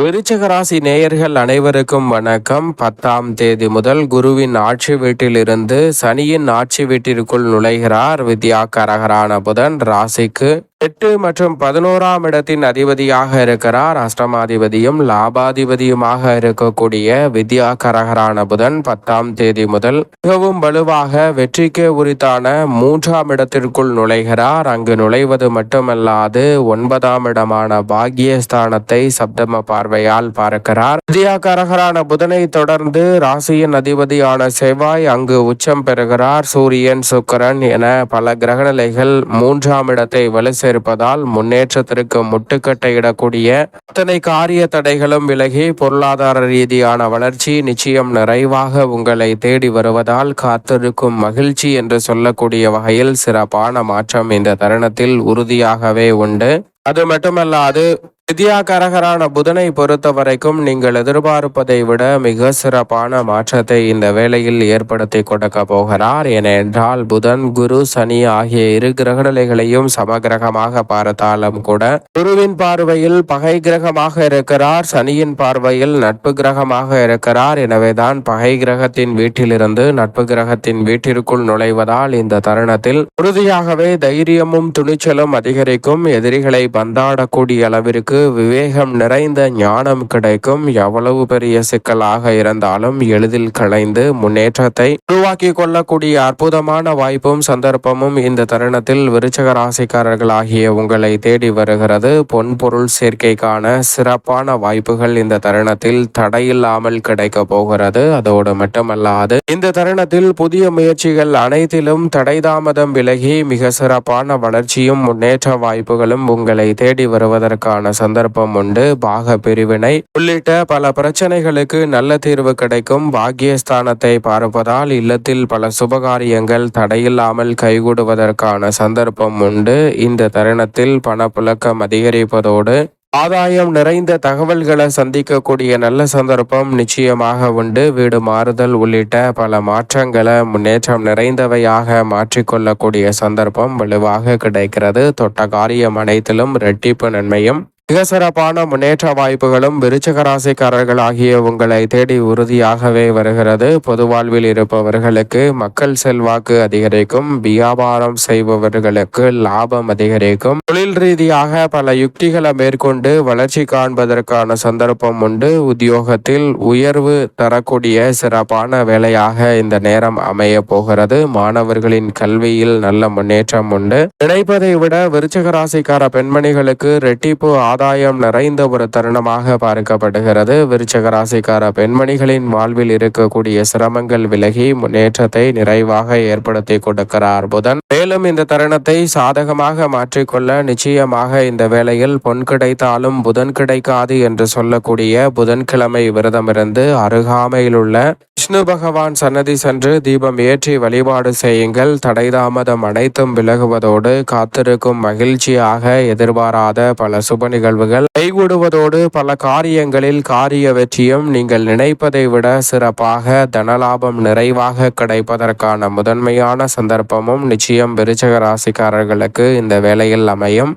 விருச்சக ராசி நேயர்கள் அனைவருக்கும் வணக்கம். பத்தாம் தேதி முதல் குருவின் ஆட்சி வீட்டிலிருந்து சனியின் ஆட்சி வீட்டிற்குள் நுழைகிறார். வித்யா கரகரான புதன் ராசிக்கு எட்டு மற்றும் பதினோராம் இடத்தின் அதிபதியாக இருக்கிறார். அஷ்டமாதிபதியும் லாபாதிபதியுமாக இருக்கக்கூடிய வித்யா கரகரான புதன் பத்தாம் தேதி முதல் மிகவும் வலுவாக வெற்றிக்கு உரித்தான மூன்றாம் இடத்திற்குள் நுழைகிறார். அங்கு நுழைவது மட்டுமல்லாது ஒன்பதாம் இடமான பாக்யஸ்தானத்தை சப்தம பார்வையால் பார்க்கிறார். வித்யா கரகரான புதனை தொடர்ந்து ராசியின் அதிபதியான செவ்வாய் அங்கு உச்சம் பெறுகிறார். சூரியன் சுக்கரன் என பல கிரகநிலைகள் மூன்றாம் இடத்தை வலு சேர்ப்பதால் முன்னேற்றத்திற்கு முட்டுக்கட்டையிடக்கூடிய அத்தனை காரிய தடைகளும் விலகி பொருளாதார ரீதியான வளர்ச்சி நிச்சயம் நிறைவாக உங்களை தேடி வருவதால் காத்திருக்கும் மகிழ்ச்சி என்று சொல்லக்கூடிய வகையில் சிறப்பான மாற்றம் இந்த தருணத்தில் உறுதியாகவே உண்டு. அது மட்டுமல்லாது வித்யாகரகரான புதனை பொறுத்த வரைக்கும் நீங்கள் எதிர்பார்ப்பதை விட மிக சிறப்பான மாற்றத்தை இந்த வேளையில் ஏற்படுத்தி கொடுக்க போகிறார். ஏனென்றால் புதன் குரு சனி ஆகிய இரு கிரகநிலைகளையும் சமகிரகமாக பார்த்தாலும் கூட குருவின் பார்வையில் பகை கிரகமாக இருக்கிறார். சனியின் பார்வையில் நட்பு கிரகமாக இருக்கிறார். எனவேதான் பகை கிரகத்தின் வீட்டிலிருந்து நட்பு கிரகத்தின் வீட்டிற்குள் நுழைவதால் இந்த தருணத்தில் உறுதியாகவே தைரியமும் துணிச்சலும் அதிகரிக்கும். எதிரிகளை பந்தாடக்கூடிய அளவிற்கு விவேகம் நிறைந்த ஞானம் கிடைக்கும். எவ்வளவு பெரிய சிக்கலாக இருந்தாலும் எளிதில் களைந்து முன்னேற்றத்தை உருவாக்கி கொள்ளக்கூடிய அற்புதமான வாய்ப்பும் சந்தர்ப்பமும் இந்த தருணத்தில் விருச்சக ராசிக்காரர்கள் ஆகிய உங்களை தேடி வருகிறது. பொன் பொருள் சேர்க்கைக்கான சிறப்பான வாய்ப்புகள் இந்த தருணத்தில் தடையில்லாமல் கிடைக்க போகிறது. அதோடு மட்டுமல்லாது இந்த தருணத்தில் புதிய முயற்சிகள் அனைத்திலும் தடை தாமதம் விலகி மிக சிறப்பான வளர்ச்சியும் முன்னேற்ற வாய்ப்புகளும் உங்களை தேடி வருவதற்கான சந்தர்ப்பம் உண்டு. பாக பிரிவினை. உள்ளிட்ட பல பிரச்சனைகளுக்கு நல்ல தீர்வு கிடைக்கும். பாக்கியஸ்தானத்தை பார்ப்பதால் இல்லத்தில் பல சுபகாரியங்கள் தடையில்லாமல் கைகூடுவதற்கான சந்தர்ப்பம் உண்டு. இந்த தருணத்தில் பணப்புழக்கம் அதிகரிப்பதோடு ஆதாயம் நிறைந்த தகவல்களை சந்திக்கக்கூடிய நல்ல சந்தர்ப்பம் நிச்சயமாக உண்டு. வீடு மாறுதல் உள்ளிட்ட பல மாற்றங்களை முன்னேற்றம் நிறைந்தவையாக மாற்றிக்கொள்ளக்கூடிய சந்தர்ப்பம் வலுவாக கிடைக்கிறது. தொட்ட காரியம் அனைத்திலும் இரட்டிப்பு நன்மையும் மிக சிறப்பான முன்னேற்ற வாய்ப்புகளும் விருச்சக ராசிக்காரர்கள் ஆகிய உங்களை தேடி உறுதியாகவே வருகிறது. பொது வாழ்வில் இருப்பவர்களுக்கு மக்கள் செல்வாக்கு அதிகரிக்கும். வியாபாரம் செய்பவர்களுக்கு லாபம் அதிகரிக்கும். தொழில் ரீதியாக பல யுக்திகளை மேற்கொண்டு வளர்ச்சி காண்பதற்கான சந்தர்ப்பம் உண்டு. உத்தியோகத்தில் உயர்வு தரக்கூடிய சிறப்பான வேலையாக இந்த நேரம் அமைய போகிறது. மாணவர்களின் கல்வியில் நல்ல முன்னேற்றம் உண்டு. நினைப்பதை விட விருச்சக ராசிக்கார பெண்மணிகளுக்கு ரெட்டிப்பு ஆதாயம் நிறைந்த ஒரு தருணமாக பார்க்கப்படுகிறது. விருச்சக ராசிக்கார பெண்மணிகளின் வாழ்வில் இருக்கக்கூடிய சிரமங்கள் விலகி முன்னேற்றத்தை நிறைவாக ஏற்படுத்தி கொடுக்கிறார் புதன். மேலும் இந்த தருணத்தை சாதகமாக மாற்றிக்கொள்ள நிச்சயமாக இந்த வேளையில் பொன் கிடைத்தாலும் புதன் கிடைக்காது என்று சொல்லக்கூடிய புதன்கிழமை விரதமிருந்து அருகாமையில் உள்ள விஷ்ணு பகவான் சன்னதி சென்று தீபம் ஏற்றி வழிபாடு செய்யுங்கள். தடைதாமதம் அனைத்தும் விலகுவதோடு காத்திருக்கும் மகிழ்ச்சியாக எதிர்பாராத பல சுப நிகழ்வுகள். கைகூடுவதோடு பல காரியங்களில் காரிய வெற்றியும் நீங்கள் நினைப்பதை விட சிறப்பாக தனலாபம் நிறைவாக கிடைப்பதற்கான முதன்மையான சந்தர்ப்பமும் நிச்சயம் விருச்சக ராசிக்காரர்களுக்கு இந்த வேளையில் அமையும்.